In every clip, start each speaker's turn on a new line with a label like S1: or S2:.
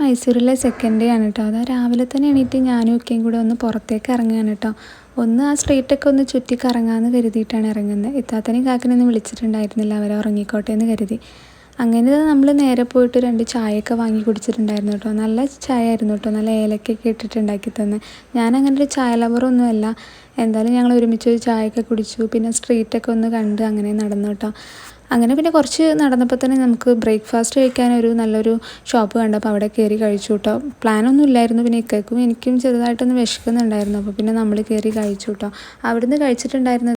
S1: മൈസൂരിലെ second day ആണ് കേട്ടോ. അതാ രാവിലെ തന്നെ എണീറ്റ് ഞാനും ഒക്കെയും കൂടെ ഒന്ന് പുറത്തേക്ക് ഇറങ്ങുകയാണ് കേട്ടോ. ഒന്ന് ആ സ്ട്രീറ്റൊക്കെ ഒന്ന് ചുറ്റി കറങ്ങാമെന്ന് കരുതിയിട്ടാണ് ഇറങ്ങുന്നത്. ഇത്താത്തനെയും കാക്കനൊന്നും വിളിച്ചിട്ടുണ്ടായിരുന്നില്ല. അവരെ ഉറങ്ങിക്കോട്ടെ എന്ന് കരുതി. അങ്ങനെ നമ്മൾ നേരെ പോയിട്ട് രണ്ട് ചായയൊക്കെ വാങ്ങി കുടിച്ചിട്ടുണ്ടായിരുന്നു കേട്ടോ. നല്ല ചായ ആയിരുന്നു കേട്ടോ. നല്ല ഏലക്കൊക്കെ ഇട്ടിട്ട് ഉണ്ടാക്കി തന്നെ. ഞാൻ അങ്ങനെ ഒരു ചായ ലവറൊന്നുമല്ല എന്തായാലും ഞങ്ങൾ ഒരുമിച്ച് ഒരു ചായയൊക്കെ കുടിച്ചു. പിന്നെ സ്ട്രീറ്റൊക്കെ ഒന്ന് കണ്ട് അങ്ങനെ നടന്നു കേട്ടോ. അങ്ങനെ പിന്നെ കുറച്ച് നടന്നപ്പോൾ തന്നെ നമുക്ക് ബ്രേക്ക്ഫാസ്റ്റ് കഴിക്കാൻ ഒരു നല്ലൊരു ഷോപ്പ് കണ്ടപ്പോൾ അവിടെ കയറി കഴിച്ചു കേട്ടോ പ്ലാനൊന്നും ഇല്ലായിരുന്നു പിന്നെ ഇക്കും എനിക്കും ചെറുതായിട്ടൊന്ന് വിശക്കുന്നുണ്ടായിരുന്നു. അപ്പോൾ പിന്നെ നമ്മൾ കയറി കഴിച്ചു കേട്ടോ അവിടുന്ന് കഴിച്ചിട്ടുണ്ടായിരുന്നത്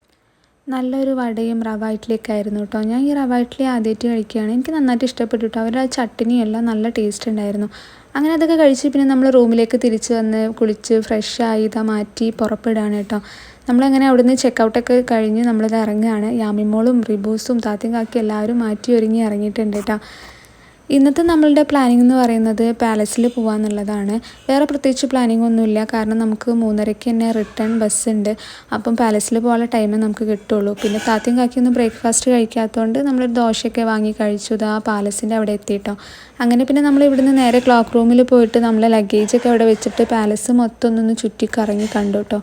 S1: നല്ലൊരു വടയും റവ ഇഡ്ഡലിയൊക്കെ ആയിരുന്നു കേട്ടോ ഞാൻ ഈ റവ ഇഡ്ഡലി ആദ്യമായിട്ട് കഴിക്കുകയാണ്. എനിക്ക് നന്നായിട്ട് ഇഷ്ടപ്പെട്ടു കേട്ടോ അവരുടെ ആ ചട്ടിനിയെല്ലാം നല്ല ടേസ്റ്റ് ഉണ്ടായിരുന്നു. അങ്ങനെ അതൊക്കെ കഴിച്ച് പിന്നെ നമ്മൾ റൂമിലേക്ക് തിരിച്ച് വന്ന് കുളിച്ച് ഫ്രഷായി ഇതാ മാറ്റി പുറപ്പെടുകയാണ് കേട്ടോ നമ്മളങ്ങനെ അവിടുന്ന് ചെക്കൗട്ടൊക്കെ കഴിഞ്ഞ് നമ്മളിത് ഇറങ്ങുകയാണ്. യാമിമോളും റിബൂസും താത്തിയും കാക്കി എല്ലാവരും മാറ്റി ഒരുങ്ങി ഇറങ്ങിയിട്ടുണ്ട് കേട്ടോ. ഇന്നത്തെ നമ്മളുടെ പ്ലാനിംഗ് എന്ന് പറയുന്നത് പാലസിൽ പോകാമെന്നുള്ളതാണ് വേറെ പ്രത്യേകിച്ച് പ്ലാനിംഗ് ഒന്നുമില്ല. കാരണം നമുക്ക് മൂന്നരയ്ക്ക് തന്നെ റിട്ടേൺ ബസ് ഉണ്ട്. അപ്പം പാലസിൽ പോകാനുള്ള ടൈമേ നമുക്ക് കിട്ടുള്ളൂ. പിന്നെ താത്തയും കാക്കിയൊന്നും ബ്രേക്ക്ഫാസ്റ്റ് കഴിക്കാത്തതുകൊണ്ട് നമ്മളൊരു ദോശയൊക്കെ വാങ്ങി കഴിച്ചു. ആ പാലസിന്റെ അവിടെ എത്തിയിട്ടോ അങ്ങനെ പിന്നെ നമ്മൾ ഇവിടുന്ന് നേരെ ക്ലോക്ക് റൂമിൽ പോയിട്ട് നമ്മളെ ലഗേജൊക്കെ അവിടെ വെച്ചിട്ട് പാലസ് മൊത്തം ഒന്നൊന്ന് ചുറ്റിക്കറങ്ങി കണ്ടു കേട്ടോ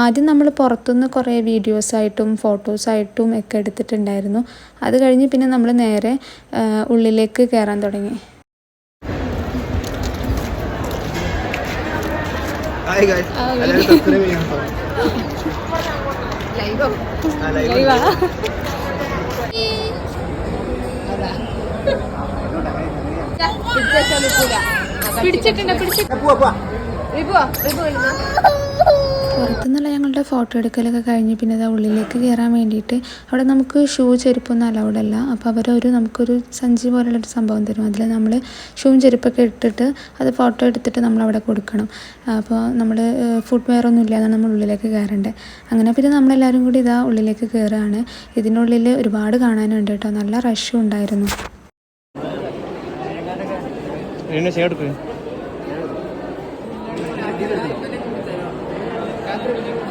S1: ആദ്യം നമ്മൾ പുറത്തുനിന്ന് കുറേ വീഡിയോസായിട്ടും ഫോട്ടോസായിട്ടും ഒക്കെ എടുത്തിട്ടുണ്ടായിരുന്നു. അത് കഴിഞ്ഞ് പിന്നെ നമ്മൾ നേരെ ഉള്ളിലേക്ക് കയറാൻ തുടങ്ങി.
S2: ഹായ് പിടിച്ചിട്ടുണ്ട്.
S3: പിടിച്ചിട്ടുണ്ട്. പിടിച്ചിട്ട്
S2: ആ, പോവാ, പോവാ.
S3: റിബുവാ റിബു വരുന്ന
S1: പുറത്തുനിന്നുള്ള ഞങ്ങളുടെ ഫോട്ടോ എടുക്കലൊക്കെ കഴിഞ്ഞ് പിന്നെ അത് ഉള്ളിലേക്ക് കയറാൻ വേണ്ടിയിട്ട് അവിടെ നമുക്ക് ഷൂ ചെരുപ്പൊന്നും അലൗഡ് അല്ല. അപ്പോൾ അവരൊരു നമുക്കൊരു സഞ്ചി പോലുള്ളൊരു സംഭവം തരും. അതിൽ നമ്മൾ ഷൂവും ചെരുപ്പൊക്കെ ഇട്ടിട്ട് അത് ഫോട്ടോ എടുത്തിട്ട് നമ്മൾ അവിടെ കൊടുക്കണം. അപ്പോൾ നമ്മൾ ഫുഡ് വെയർ ഒന്നും ഇല്ലാതെ നമ്മൾ ഉള്ളിലേക്ക് കയറേണ്ടത് അങ്ങനെ പിന്നെ നമ്മളെല്ലാവരും കൂടി ഇതാ ഉള്ളിലേക്ക് കയറുകയാണ് ഇതിനുള്ളിൽ ഒരുപാട് കാണാനുണ്ട് കേട്ടോ. നല്ല റഷും ഉണ്ടായിരുന്നു.
S2: ഇതിനെ share എടുക്ക്.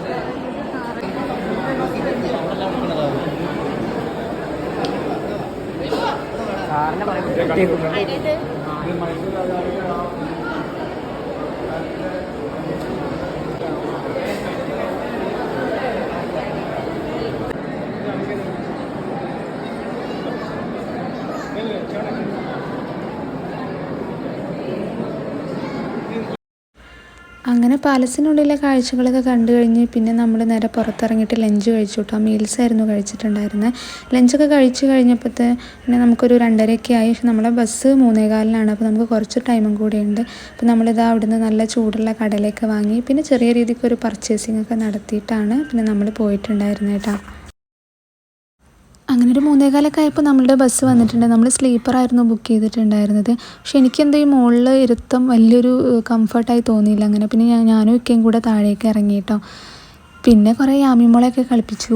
S1: അങ്ങനെ പാലസിനുള്ളിലെ കാഴ്ചകളൊക്കെ കണ്ടു കഴിഞ്ഞ് പിന്നെ നമ്മൾ നേരെ പുറത്തിറങ്ങിയിട്ട് ലഞ്ച് കഴിച്ചു. കേട്ടോ. മീൽസ് ആയിരുന്നു കഴിച്ചിട്ടുണ്ടായിരുന്നത് ലഞ്ചൊക്കെ കഴിച്ചു കഴിഞ്ഞപ്പോഴത്തെ പിന്നെ നമുക്കൊരു രണ്ടരയൊക്കെ ആയി. പക്ഷെ നമ്മുടെ ബസ് മൂന്നേകാലിനാണ്. അപ്പോൾ നമുക്ക് കുറച്ച് ടൈമും കൂടിയുണ്ട് അപ്പോൾ നമ്മളിതാ അവിടുന്ന് നല്ല ചൂടുള്ള കടലയൊക്കെ വാങ്ങി പിന്നെ ചെറിയ രീതിക്ക് ഒരു പർച്ചേസിംഗ് ഒക്കെ നടത്തിയിട്ടാണ് പിന്നെ നമ്മൾ പോയിട്ടുണ്ടായിരുന്നത് കേട്ടോ. അങ്ങനെ ഒരു മൂന്നേകാലൊക്കെ ആയപ്പോൾ നമ്മളുടെ ബസ് വന്നിട്ടുണ്ട്. നമ്മൾ സ്ലീപ്പറായിരുന്നു ബുക്ക് ചെയ്തിട്ടുണ്ടായിരുന്നത്. പക്ഷെ എനിക്കെന്തോ ഈ മുകളിൽ ഇരുത്തം വലിയൊരു കംഫർട്ടായി തോന്നിയില്ല. അങ്ങനെ പിന്നെ ഞാനും ഇക്കയും കൂടെ താഴേക്ക് ഇറങ്ങി കേട്ടോ പിന്നെ കുറേ യാമിമോളെയൊക്കെ കളിപ്പിച്ചു.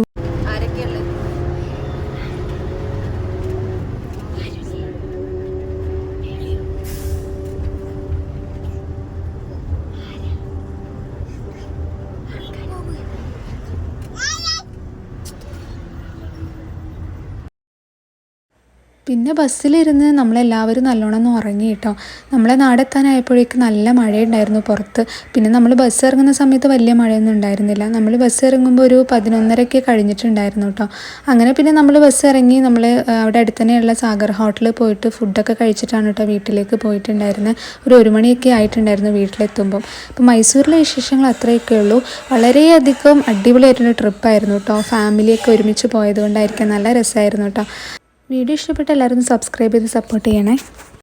S1: പിന്നെ ബസ്സിലിരുന്ന് നമ്മളെല്ലാവരും നല്ലോണം ഒന്ന് ഉറങ്ങി കേട്ടോ. നമ്മളെ നാടെത്താനായപ്പോഴേക്ക് നല്ല മഴയുണ്ടായിരുന്നു പുറത്ത്. പിന്നെ നമ്മൾ ബസ് ഇറങ്ങുന്ന സമയത്ത് വലിയ മഴയൊന്നും ഉണ്ടായിരുന്നില്ല. നമ്മൾ ബസ് ഇറങ്ങുമ്പോൾ ഒരു പതിനൊന്നരയൊക്കെ കഴിഞ്ഞിട്ടുണ്ടായിരുന്നു കേട്ടോ. അങ്ങനെ പിന്നെ നമ്മൾ ബസ് ഇറങ്ങി നമ്മൾ അവിടെ അടുത്ത് തന്നെയുള്ള സാഗർ ഹോട്ടലിൽ പോയിട്ട് ഫുഡൊക്കെ കഴിച്ചിട്ടാണ് കേട്ടോ വീട്ടിലേക്ക് പോയിട്ടുണ്ടായിരുന്നത് ഒരു ഒരു മണിയൊക്കെ ആയിട്ടുണ്ടായിരുന്നു വീട്ടിലെത്തുമ്പം. അപ്പോൾ മൈസൂരിലെ വിശേഷങ്ങൾ അത്രയൊക്കെ ഉള്ളൂ. വളരെയധികം അടിപൊളിയായിട്ടുള്ള ട്രിപ്പായിരുന്നു കേട്ടോ. ഫാമിലിയൊക്കെ ഒരുമിച്ച് പോയത് കൊണ്ടായിരിക്കാം നല്ല രസമായിരുന്നു കേട്ടോ. വീഡിയോ ഇഷ്ടപ്പെട്ട എല്ലാവരും സബ്സ്ക്രൈബ് ചെയ്ത് സപ്പോർട്ട് ചെയ്യണേ.